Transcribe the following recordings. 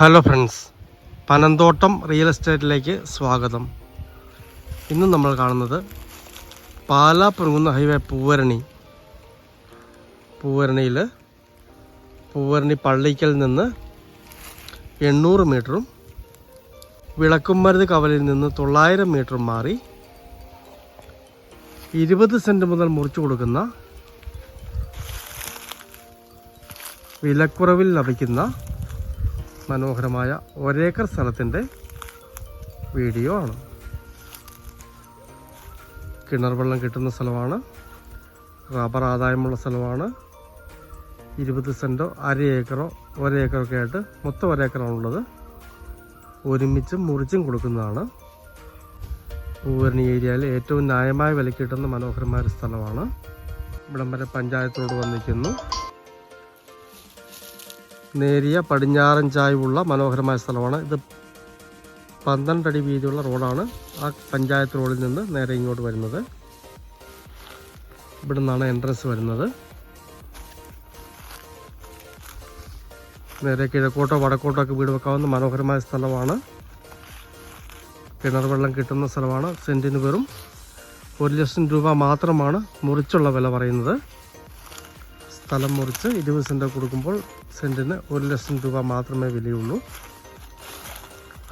Hello friends Panamthottam real എസ്റ്റേറ്റിലേക്ക് സ്വാഗതം. ഇന്ന് നമ്മൾ കാണുന്നത് പാലാ പുറങ്ങുന്ന ഹൈവേ പൂവരണി. പൂവരണിയിൽ പൂവരണി പള്ളിക്കൽ നിന്ന് എണ്ണൂറ് മീറ്ററും വിളക്കുമരുത് കവലിൽ നിന്ന് തൊള്ളായിരം മീറ്ററും മാറി ഇരുപത് സെന്റ് മുതൽ മുറിച്ചു കൊടുക്കുന്ന വിലക്കുറവിൽ ലഭിക്കുന്ന മനോഹരമായ ഒരേക്കർ സ്ഥലത്തിന്റെ വീഡിയോ ആണ്. കിണർ വെള്ളം കിട്ടുന്ന സ്ഥലമാണ്. റബ്ബർ ആദായമുള്ള സ്ഥലമാണ്. ഇരുപത് സെന്റോ അര ഏക്കറോ ഒരേക്കറൊക്കെ ആയിട്ട് മൊത്തം ഒരേക്കറാണുള്ളത് ഒരുമിച്ചും മുറിച്ചും കൊടുക്കുന്നതാണ്. പൂവരണി ഏരിയയിൽ ഏറ്റവും ന്യായമായ വിലക്കിട്ടുന്ന കിട്ടുന്ന മനോഹരമായ ഒരു സ്ഥലമാണ്. ഇവിടം വരെ പഞ്ചായത്തോട് വന്നിരിക്കുന്നു. നേരിയ പടിഞ്ഞാറൻ ചായ്വുള്ള മനോഹരമായ സ്ഥലമാണ്. ഇത് പന്ത്രണ്ട് അടി വീതിയുള്ള റോഡാണ്. ആ പഞ്ചായത്ത് റോഡിൽ നിന്ന് നേരെ ഇങ്ങോട്ട് വരുന്നത്. ഇവിടെ നിന്നാണ് എൻട്രൻസ് വരുന്നത്. നേരെ കിഴക്കോട്ടോ വടക്കോട്ടോ ഒക്കെ വീട് വെക്കാവുന്ന മനോഹരമായ സ്ഥലമാണ്. കിണർ വെള്ളം കിട്ടുന്ന സ്ഥലമാണ്. സെന്റിന് വെറും ഒരു ലക്ഷം രൂപ മാത്രമാണ് മുറിച്ചുള്ള വില പറയുന്നത്. സ്ഥലം മുറിച്ച് ഇരുപത് സെന്റ് കൊടുക്കുമ്പോൾ സെന്റിന് ഒരു ലക്ഷം രൂപ മാത്രമേ വിലയുള്ളൂ.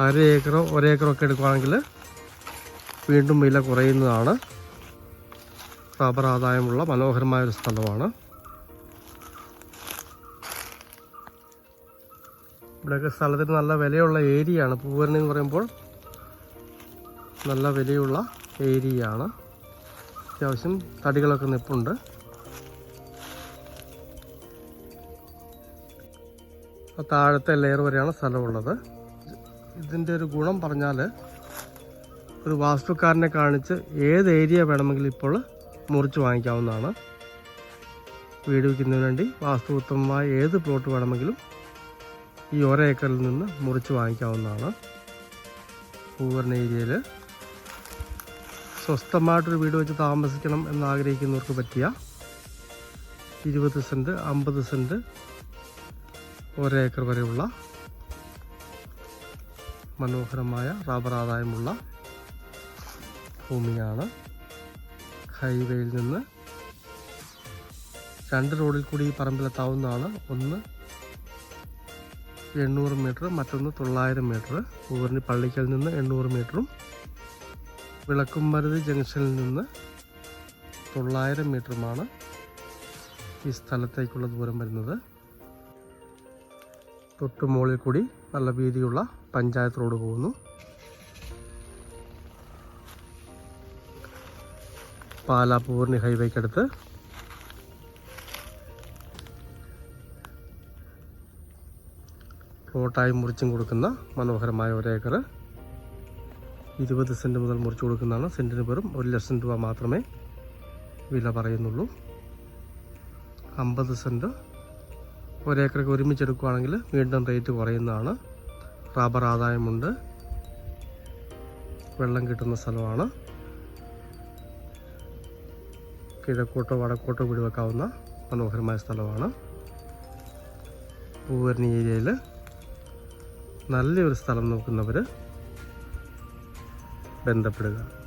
അര ഏക്കറോ ഒരേക്കറോ ഒക്കെ എടുക്കുകയാണെങ്കിൽ വീണ്ടും വില കുറയുന്നതാണ്. റബ്ബർ ആദായമുള്ള മനോഹരമായൊരു സ്ഥലമാണ്. ഇവിടെയൊക്കെ സ്ഥലത്തിന് നല്ല വിലയുള്ള ഏരിയയാണ്. പൂവരണി എന്ന് പറയുമ്പോൾ നല്ല വിലയുള്ള ഏരിയയാണ്. അത്യാവശ്യം തടികളൊക്കെ നിപ്പുണ്ട്. താഴത്തെ ലെയർ വരെയാണ് സ്ഥലമുള്ളത്. ഇതിന്റെ ഒരു ഗുണം പറഞ്ഞാൽ ഒരു വാസ്തുക്കാരനെ കാണിച്ച് ഏത് ഏരിയ വേണമെങ്കിലും ഇപ്പോൾ മുറിച്ച് വാങ്ങിക്കാവുന്നതാണ്. വീട് വയ്ക്കുന്നതിന് വേണ്ടി വാസ്തു ഉത്തമമായ ഏത് പ്ലോട്ട് വേണമെങ്കിലും ഈ ഒരേ ഏക്കറിൽ നിന്ന് മുറിച്ച് വാങ്ങിക്കാവുന്നതാണ്. പൂവർണ ഏരിയയിൽ സ്വസ്ഥമായിട്ടൊരു വീട് വെച്ച് താമസിക്കണം എന്ന് ആഗ്രഹിക്കുന്നവർക്ക് പറ്റിയ ഇരുപത് സെന്റ് അമ്പത് സെന്റ് ഒരേക്കർ വരെയുള്ള മനോഹരമായ റബ്ബർ ആദായമുള്ള ഭൂമിയാണ്. ഹൈവേയിൽ നിന്ന് രണ്ട് റോഡിൽ കൂടി ഈ പറമ്പിലെത്താവുന്നതാണ്. ഒന്ന് എണ്ണൂറ് മീറ്റർ മറ്റൊന്ന് തൊള്ളായിരം മീറ്റർ. ഊറിന് പള്ളിക്കൽ നിന്ന് എണ്ണൂറ് മീറ്ററും വിളക്കുംമരുത് ജംഗ്ഷനിൽ നിന്ന് തൊള്ളായിരം മീറ്ററുമാണ് ഈ സ്ഥലത്തേക്കുള്ള ദൂരം വരുന്നത്. തൊട്ട് മുകളിൽ കൂടി നല്ല വീതിയുള്ള പഞ്ചായത്ത് റോഡ് പോകുന്നു. പാലാ പൂർണി ഹൈവേക്കടുത്ത് പ്ലോട്ടായി മുറിച്ചും കൊടുക്കുന്ന മനോഹരമായ ഒരേക്കർ ഇരുപത് സെന്റ് മുതൽ മുറിച്ചു കൊടുക്കുന്നതാണ്. സെന്റിന് വെറും ഒരു ലക്ഷം രൂപ മാത്രമേ വില പറയുന്നുള്ളൂ. അമ്പത് സെന്റ് ഒരേക്കറൊക്കെ ഒരുമിച്ചെടുക്കുകയാണെങ്കിൽ വീണ്ടും റേറ്റ് കുറയുന്നതാണ്. റബ്ബർ ആദായമുണ്ട്. വെള്ളം കിട്ടുന്ന സ്ഥലമാണ്. കിഴക്കോട്ടോ വടക്കോട്ടോ വിടിവെക്കാവുന്ന മനോഹരമായ സ്ഥലമാണ്. പൂവരണി ഏരിയയിൽ നല്ലൊരു സ്ഥലം നോക്കുന്നവർ ബന്ധപ്പെടുക.